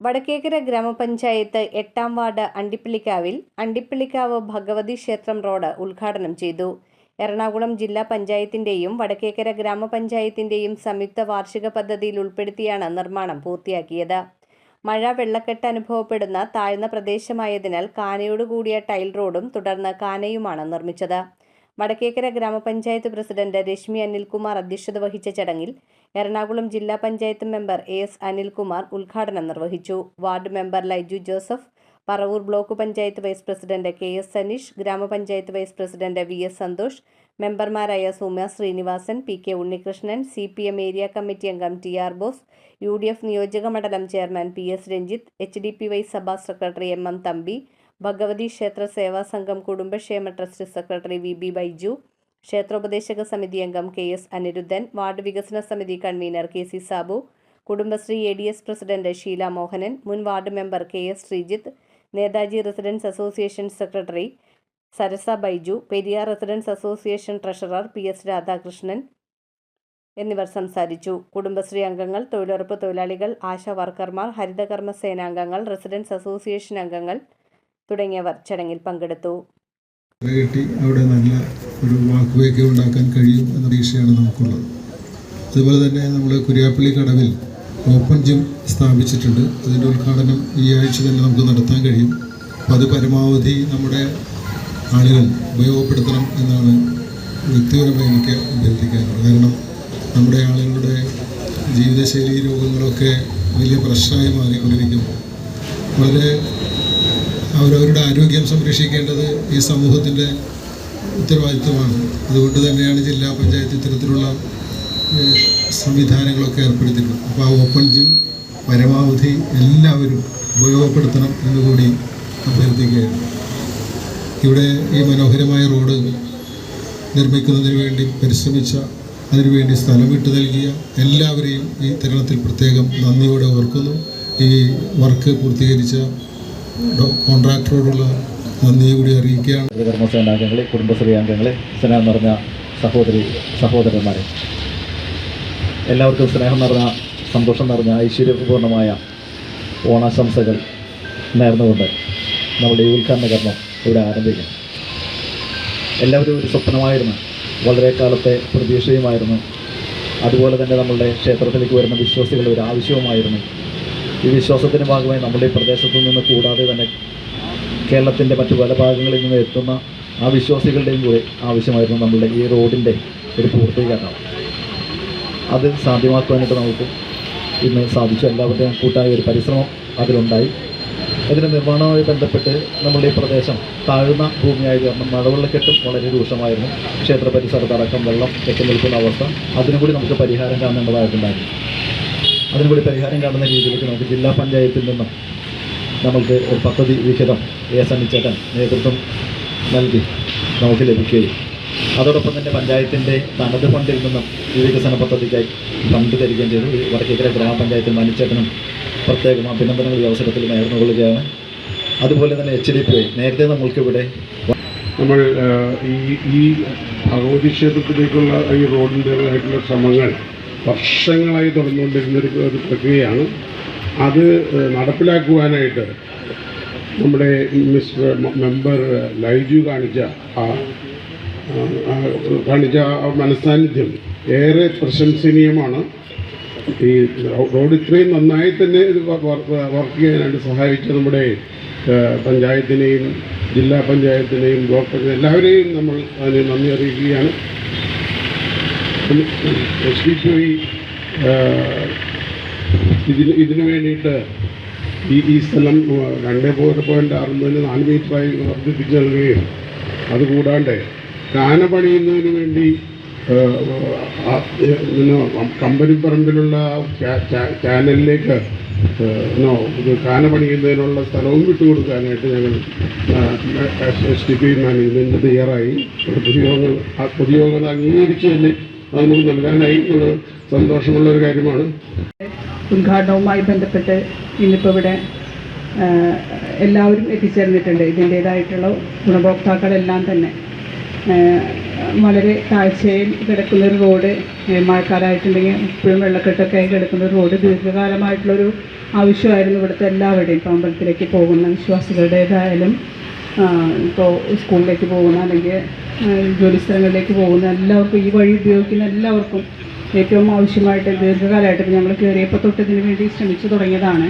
വടക്കേക്കര ഗ്രാമപഞ്ചായത്ത് എട്ടാം വാർഡ് അണ്ടിപ്പള്ളിക്കാവിൽ അണ്ടിപ്പള്ളിക്കാവ് ഭഗവതി ക്ഷേത്രം റോഡ് ഉദ്ഘാടനം ചെയ്തു. എറണാകുളം ജില്ലാ പഞ്ചായത്തിന്റെയും വടക്കേക്കര ഗ്രാമപഞ്ചായത്തിന്റെയും സംയുക്ത വാർഷിക പദ്ധതിയിൽ ഉൾപ്പെടുത്തിയാണ് നിർമ്മാണം പൂർത്തിയാക്കിയത്. മഴ വെള്ളക്കെട്ട് അനുഭവപ്പെടുന്ന താഴ്ന്ന പ്രദേശമായതിനാൽ കാനയോടുകൂടിയ ടൈൽ റോഡും തുടർന്ന് കാനയുമാണ് നിർമ്മിച്ചത്. വടക്കേക്കര ഗ്രാമപഞ്ചായത്ത് പ്രസിഡന്റ് രശ്മി അനിൽകുമാർ അധ്യക്ഷത വഹിച്ച ചടങ്ങിൽ എറണാകുളം ജില്ലാ panchayat member A S Anilkumar ഉദ്ഘാടനം നിർവഹിച്ചു. Ward member Laiju Joseph Paravur block panchayat vice president K S Saneesh ഗ്രാമപഞ്ചായത്ത് vice president V S Santhosh മെമ്പർമാരായ Soumya Sreenivasan P K Unnikrishnan C P M area committee അംഗം T R Bose U D F നിയോജക മണ്ഡലം chairman P S Ranjith H D P vice സഭാ secretary M M Thampi Bhagavathi ക്ഷേത്ര സേവാ സംഘം കുടുംബക്ഷേമ trust secretary V B Baiju ക്ഷേത്രോപദേശക സമിതി അംഗം K S Anirudhan ward വികസന സമിതി convener K C Sabu Kudumbashree A D S president Sheela Mohanan മുൻ ward member K S Sreejith Netaji residents association secretary Sarasa Baiju Periyar residents association treasurer P S Radhakrishnan എന്നിവർ സംസാരിച്ചു. കുടുംബശ്രീ അംഗങ്ങൾ തൊഴിലുറപ്പ് തൊഴിലാളികൾ ആശാ വർക്കർമാർ ഹരിതകർമ്മ സേനാംഗങ്ങൾ residence association അംഗങ്ങൾ തുടങ്ങിയവർ ചടങ്ങിൽ പങ്കെടുത്തു. കിട്ടി അവിടെ നല്ല ഒരു വാക്കുവയൊക്കെ ഉണ്ടാക്കാൻ കഴിയും എന്ന പ്രതീക്ഷയാണ് നമുക്കുള്ളത്. അതുപോലെ തന്നെ നമ്മൾ കുര്യാപ്പള്ളി കടവിൽ ഓപ്പൺ ജിം സ്ഥാപിച്ചിട്ടുണ്ട്. അതിന്റെ ഉദ്ഘാടനം ഈ ആഴ്ച തന്നെ നമുക്ക് നടത്താൻ കഴിയും. അപ്പം അത് പരമാവധി നമ്മുടെ ആളുകൾ ഉപയോഗപ്പെടുത്തണം എന്നാണ് വ്യക്തിപരമായി എനിക്ക് അഭ്യർത്ഥിക്കാറുള്ളത് കാരണം നമ്മുടെ ആളുകളുടെ ജീവിതശൈലി രോഗങ്ങളൊക്കെ വലിയ പ്രശ്നമായി മാറിക്കൊണ്ടിരിക്കുന്നു വളരെ അവരവരുടെ ആരോഗ്യം സംരക്ഷിക്കേണ്ടത് ഈ സമൂഹത്തിന്റെ ഉത്തരവാദിത്വമാണ്. അതുകൊണ്ട് തന്നെയാണ് ജില്ലാ പഞ്ചായത്ത് ഇത്തരത്തിലുള്ള സംവിധാനങ്ങളൊക്കെ ഏർപ്പെടുത്തിയിട്ടുണ്ട് അപ്പോൾ ആ ഓപ്പൺ ജിം പരമാവധി എല്ലാവരും ഉപയോഗപ്പെടുത്തണം എന്നുകൂടി അഭ്യർത്ഥിക്കുകയാണ്. ഇവിടെ ഈ മനോഹരമായ റോഡ് നിർമ്മിക്കുന്നതിന് വേണ്ടി പരിശ്രമിച്ച അതിനുവേണ്ടി സ്ഥലം വിട്ടു നൽകിയ എല്ലാവരെയും ഈ തരുണത്തിൽ പ്രത്യേകം നന്ദിയോടെ ഓർക്കുന്നു. ഈ വർക്ക് പൂർത്തീകരിച്ച കോൺട്രാക്ടറോടുള്ള നന്ദി കൂടി അറിയിക്കുകയാണ്. കർമ്മസേനാംഗങ്ങളെ കുടുംബശ്രീ അംഗങ്ങളെ സ്നേഹം നിറഞ്ഞ സഹോദരി സഹോദരന്മാരെ. എല്ലാവർക്കും സ്നേഹം നിറഞ്ഞ സന്തോഷം നിറഞ്ഞ ഐശ്വര്യപൂർണമായ ഓണാശംസകൾ നേർന്നുകൊണ്ട് നമ്മുടെ ഈ ഉദ്ഘാടന കർമ്മം ഇവിടെ ആരംഭിക്കും എല്ലാവരും ഒരു സ്വപ്നമായിരുന്നു വളരെ കാലത്തെ പ്രതീക്ഷയുമായിരുന്നു. അതുപോലെ തന്നെ നമ്മളുടെ ക്ഷേത്രത്തിലേക്ക് വരുന്ന വിശ്വാസികളുടെ ഒരു ആവശ്യവുമായിരുന്നു. ഈ വിശ്വാസത്തിന്റെ ഭാഗമായി നമ്മുടെ ഈ പ്രദേശത്തു നിന്ന് കൂടാതെ തന്നെ കേരളത്തിന്റെ മറ്റു പല ഭാഗങ്ങളിൽ നിന്ന് എത്തുന്ന ആ വിശ്വാസികളുടെയും കൂടെ ആവശ്യമായിരുന്നു നമ്മളുടെ ഈ റോഡിന്റെ ഒരു പൂർത്തീകരണം. അത് സാധ്യമാക്കുവാനായിട്ട് നമുക്ക് ഇന്ന് സാധിച്ചു. എല്ലാവരുടെയും കൂട്ടായ ഒരു പരിശ്രമം അതിലുണ്ടായി. അതിന്റെ നിർമ്മാണവുമായി ബന്ധപ്പെട്ട് നമ്മുടെ ഈ പ്രദേശം താഴ്ന്ന ഭൂമിയായത് കാരണം മഴവെള്ളക്കെട്ടും വളരെ രൂക്ഷമായിരുന്നു. ക്ഷേത്ര പരിസരത്തടക്കം വെള്ളം കെട്ടി നിൽക്കുന്ന അവസ്ഥ. അതിനുകൂടി നമുക്ക് പരിഹാരം കാണേണ്ടതായിട്ടുണ്ടായിരുന്നു. അതിനും കൂടി പരിഹാരം കാണുന്ന രീതിയിലേക്ക് നമുക്ക് ജില്ലാ പഞ്ചായത്തിൽ നിന്നും നമുക്ക് ഒരു പദ്ധതി വിഹിതം എ എസ് അമ്മിച്ചേട്ടൻ നേതൃത്വം നൽകി നമുക്ക് ലഭിക്കുകയും. അതോടൊപ്പം തന്നെ പഞ്ചായത്തിന്റെ തനത് ഫണ്ടിൽ നിന്നും ഈ വികസന പദ്ധതിക്കായി ഫണ്ട് തരികയും ചെയ്തു. വടക്കേക്കര ഗ്രാമപഞ്ചായത്തിൽ മണിച്ചേട്ടനും പ്രത്യേകം അഭിനന്ദനങ്ങൾ ഈ അവസരത്തിൽ നേർന്നുകൊള്ളുകയാണ്. അതുപോലെ തന്നെ എച്ച് ഡി പി ഐ നേരത്തെ നമ്മൾക്കിവിടെ നമ്മൾ ഈ ഈ ഭഗവതി ക്ഷേത്രത്തിലേക്കുള്ള ഈ റോഡിന്റെതായിട്ടുള്ള ശ്രമങ്ങൾ വർഷങ്ങളായി തുടർന്നുകൊണ്ടിരുന്നൊരു ഒരു പ്രക്രിയയാണ്. അത് നടപ്പിലാക്കുവാനായിട്ട് നമ്മുടെ മിസ്റ്റർ മെമ്പർ ലൈജു കാണിച്ച ആ കാണിച്ച ആ മനസാന്നിധ്യം ഏറെ പ്രശംസനീയമാണ്. ഈ റോഡ് ഇത്രയും നന്നായി തന്നെ ഇത് വർക്ക് ചെയ്യാനായിട്ട് സഹായിച്ച നമ്മുടെ പഞ്ചായത്തിനെയും ജില്ലാ പഞ്ചായത്തിനെയും ബ്ലോക്ക് എല്ലാവരെയും നമ്മൾ അതിന് നന്ദി അറിയിക്കുകയാണ്. എസ് ഇതിന് ഇതിനു വേണ്ടിയിട്ട് ഈ ഈ സ്ഥലം രണ്ട് പോയിന്റ് മുതൽ നാല് മീറ്ററായി വർദ്ധിപ്പിച്ച് നൽകുകയും അതുകൂടാണ്ട് കാന പണിയുന്നതിന് വേണ്ടി കമ്പനി പറമ്പിലുള്ള ചാനലിലേക്ക് കാന പണിയുന്നതിനുള്ള സ്ഥലവും വിട്ടുകൊടുക്കാനായിട്ട് ഞങ്ങൾ എസ് ടി പി മാനേജ്മെന്റ് തയ്യാറായി പൊതുയോഗങ്ങൾ പൊതുയോഗങ്ങൾ അംഗീകരിച്ച് തന്നെ അത് നമുക്ക് നൽകാനായി സന്തോഷമുള്ള ഒരു കാര്യമാണ്. ഉദ്ഘാടനവുമായി ബന്ധപ്പെട്ട് ഇന്നിപ്പോൾ ഇവിടെ എല്ലാവരും എത്തിച്ചേർന്നിട്ടുണ്ട്. ഇതിന്റേതായിട്ടുള്ള ഗുണഭോക്താക്കളെല്ലാം തന്നെ. വളരെ താഴ്ചയിൽ കിടക്കുന്ന ഒരു റോഡ് മഴക്കാലമായിട്ടുണ്ടെങ്കിൽ ഇപ്പോഴും വെള്ളക്കെട്ടൊക്കെ ആയി കിടക്കുന്ന ഒരു റോഡ് ദീർഘകാലമായിട്ടുള്ളൊരു ആവശ്യമായിരുന്നു ഇവിടുത്തെ എല്ലാവരുടെയും. ഇപ്പോൾ അമ്പലത്തിലേക്ക് പോകുന്ന വിശ്വാസികളുടേതായാലും ഇപ്പോൾ സ്കൂളിലേക്ക് പോകുന്ന അല്ലെങ്കിൽ ഏഹ് ജോലി സ്ഥലങ്ങളിലേക്ക് പോകുന്ന എല്ലാവർക്കും ഈ വഴി ഉപയോഗിക്കുന്ന എല്ലാവർക്കും ഏറ്റവും ആവശ്യമായിട്ട് ദീർഘകാലമായിട്ട് ഞങ്ങൾ കയറിയപ്പോൾ തൊട്ട് ഇതിന് വേണ്ടി ശ്രമിച്ചു തുടങ്ങിയതാണ്.